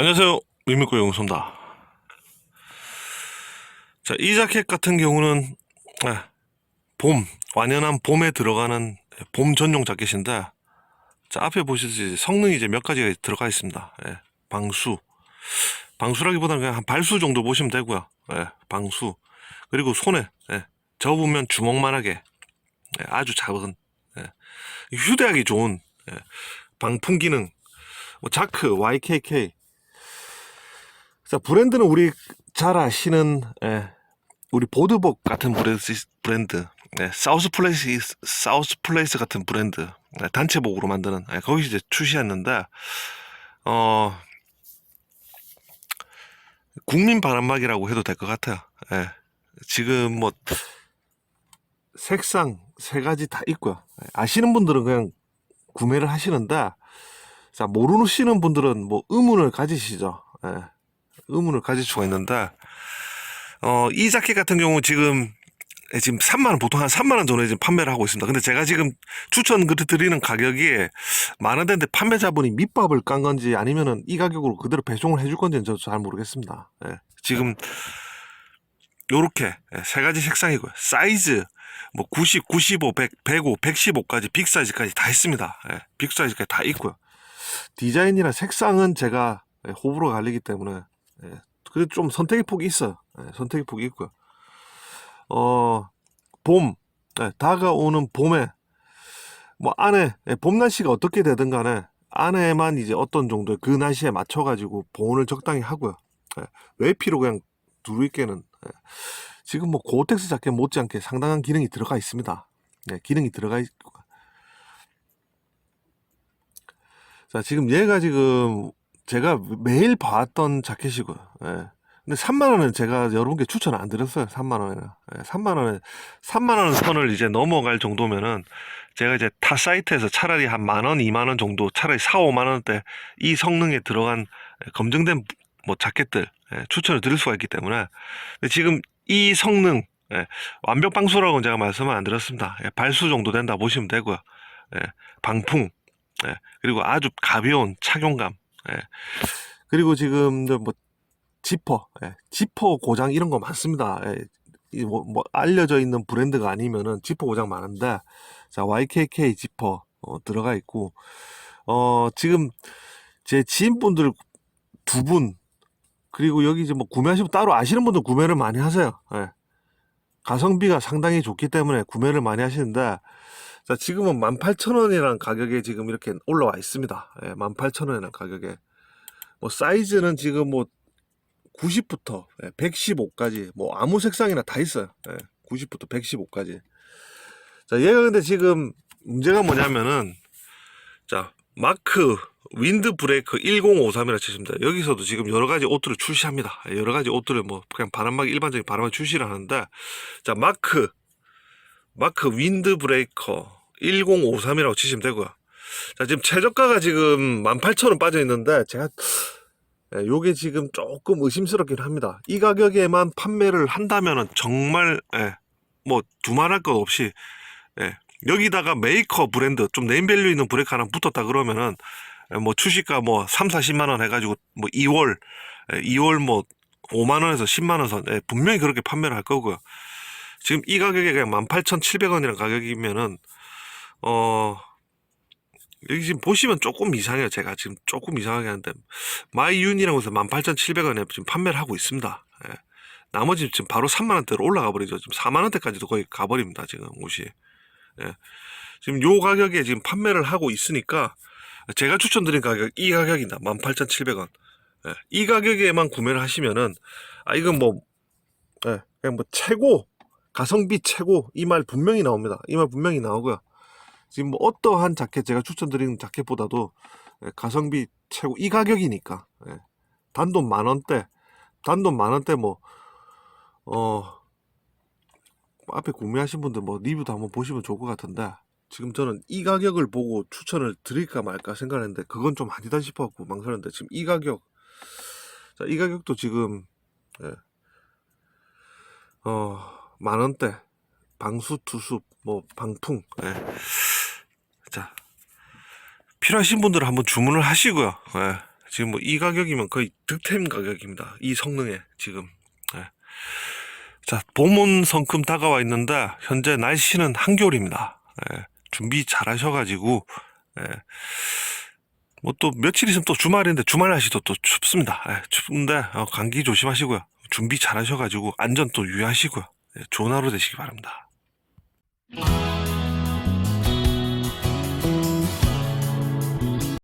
안녕하세요. 의미고 영소입니다. 자, 이 자켓 같은 경우는 예, 봄, 완연한 봄에 들어가는 봄 전용 자켓인데 자, 앞에 보시듯이 성능이 이제 몇 가지가 들어가 있습니다. 예, 방수. 방수라기보다는 그냥 한 발수 정도 보시면 되고요. 예, 방수. 그리고 손에 예, 접으면 주먹만하게 예, 아주 작은 예, 휴대하기 좋은 예, 방풍 기능 뭐 자크, YKK 자, 브랜드는 우리 잘 아시는 예, 우리 보드복 같은 브랜드, 브랜드 예, 사우스 플레이스 사우스 플레이스 같은 브랜드 예, 단체복으로 만드는 예, 거기서 이제 출시했는데 어 국민 바람막이라고 해도 될 것 같아요. 예, 지금 뭐 색상 세 가지 다 있고요. 예, 아시는 분들은 그냥 구매를 하시는데 자 모르시는 분들은 뭐 의문을 가지시죠. 예. 의문을 가질 수가 있는데 어, 이 자켓 같은 경우 지금 예, 지금 3만 원 보통 한 3만 원 전에 지금 판매를 하고 있습니다. 근데 제가 지금 추천 그 드리는 가격이 만 원대인데 판매자분이 밑밥을 깐 건지 아니면은 이 가격으로 그대로 배송을 해줄 건지는 저도 잘 모르겠습니다. 예, 지금 요렇게 예, 세 가지 색상이고요. 사이즈 뭐 90, 95, 100, 105, 115까지 빅 사이즈까지 다 있습니다. 예, 빅 사이즈까지 다 있고요. 디자인이나 색상은 제가 예, 호불호가 갈리기 때문에 예, 그래도 좀 선택의 폭이 있어요. 예, 선택의 폭이 있고요. 어, 봄, 예, 다가오는 봄에, 뭐, 안에, 예, 봄 날씨가 어떻게 되든 간에, 안에만 이제 어떤 정도의 그 날씨에 맞춰가지고 보온을 적당히 하고요. 예, 외피로 그냥 두루 있게는, 예, 지금 뭐 고텍스 자켓 못지않게 상당한 기능이 들어가 있습니다. 예, 기능이 들어가 있고. 자, 지금 얘가 지금 제가 매일 봤던 자켓이고요. 예. 근데 3만 원은 제가 여러분께 추천 안 드렸어요. 3만 원에는. 예, 3만 원에 3만 원 선을 이제 넘어갈 정도면은 제가 이제 타 사이트에서 차라리 한 만 원, 2만 원 정도 차라리 4, 5만 원대 이 성능에 들어간 검증된 뭐 자켓들 예, 추천을 드릴 수가 있기 때문에 근데 지금 이 성능 예, 완벽 방수라고는 제가 말씀을 안 드렸습니다. 예, 발수 정도 된다 보시면 되고요. 예, 방풍 예, 그리고 아주 가벼운 착용감 예. 그리고 지금 저뭐 지퍼, 예, 지퍼 고장 이런 거 많습니다. 예, 이 뭐, 뭐 알려져 있는 브랜드가 아니면은 지퍼 고장 많은데 자 YKK 지퍼 어, 들어가 있고 어 지금 제 지인분들 두 분 그리고 여기 이제 뭐 구매하시면 따로 아시는 분들 구매를 많이 하세요. 예. 가성비가 상당히 좋기 때문에 구매를 많이 하시는데 자 지금은 18,000원이라는 가격에 지금 이렇게 올라와 있습니다. 예, 18,000원이라는 가격에 뭐 사이즈는 지금 뭐 90부터 115까지 뭐 아무 색상이나 다 있어요. 90부터 115까지. 자, 얘가 근데 지금 문제가 뭐냐면은 자, 마크 윈드 브레이크 1053이라 치시면 돼요. 여기서도 지금 여러 가지 옷들을 출시합니다. 여러 가지 옷들을 뭐 그냥 바람막이 일반적인 바람막이 출시를 하는데 자, 마크 마크 윈드 브레이커 1053이라고 치시면 되고요. 자, 지금 최저가가 지금 18,000원 빠져 있는데 제가 예, 요게 지금 조금 의심스럽긴 합니다. 이 가격에만 판매를 한다면은 정말 예, 뭐 두말할 것 없이 예, 여기다가 메이커 브랜드 좀 네임밸류 있는 브레이크 하나 붙었다 그러면은 예, 뭐 출시가 뭐 3, 40만 원 해가지고 뭐 2월 예, 2월 뭐 5만 원에서 10만 원 선 예, 분명히 그렇게 판매를 할 거고요. 지금 이 가격에 그냥 18,700원이라는 가격이면은 어 여기 지금 보시면 조금 이상해요. 제가 지금 조금 이상하게 하는데 마이윤이라고 해서 18,700원에 지금 판매를 하고 있습니다. 예. 나머지 지금 바로 3만 원대로 올라가 버리죠. 지금 4만 원대까지도 거의 가버립니다. 지금 옷이. 예. 지금 요 가격에 지금 판매를 하고 있으니까 제가 추천드린 가격 이 가격이다. 18,700원. 예. 이 가격에만 구매를 하시면은 아 이건 뭐 예. 그냥 뭐 최고 가성비 최고 이 말 분명히 나옵니다. 이 말 분명히 나오고요. 지금 뭐 어떠한 자켓 제가 추천드리는 자켓보다도 예, 가성비 최고 이 가격이니까 예, 단돈 만 원대 단돈 만 원대 뭐 어 앞에 구매하신 분들 뭐 리뷰도 한번 보시면 좋을 것 같은데 지금 저는 이 가격을 보고 추천을 드릴까 말까 생각했는데 그건 좀 아니다 싶어갖고 망설였는데 지금 이 가격 자 이 가격도 지금 예, 어 만 원대 방수 투수 뭐 방풍 예. 자 필요하신 분들은 한번 주문을 하시고요 예. 지금 뭐 이 가격이면 거의 득템 가격입니다. 이 성능에 지금. 예. 자, 봄은 성큼 다가와 있는데 현재 날씨는 한겨울입니다. 예. 준비 잘 하셔가지고 예. 뭐 또 며칠 있으면 또 주말인데 주말 날씨도 또 춥습니다. 예, 춥는데 어, 감기 조심하시고요. 준비 잘 하셔가지고 안전 또 유의하시고요. 예, 좋은 하루 되시기 바랍니다.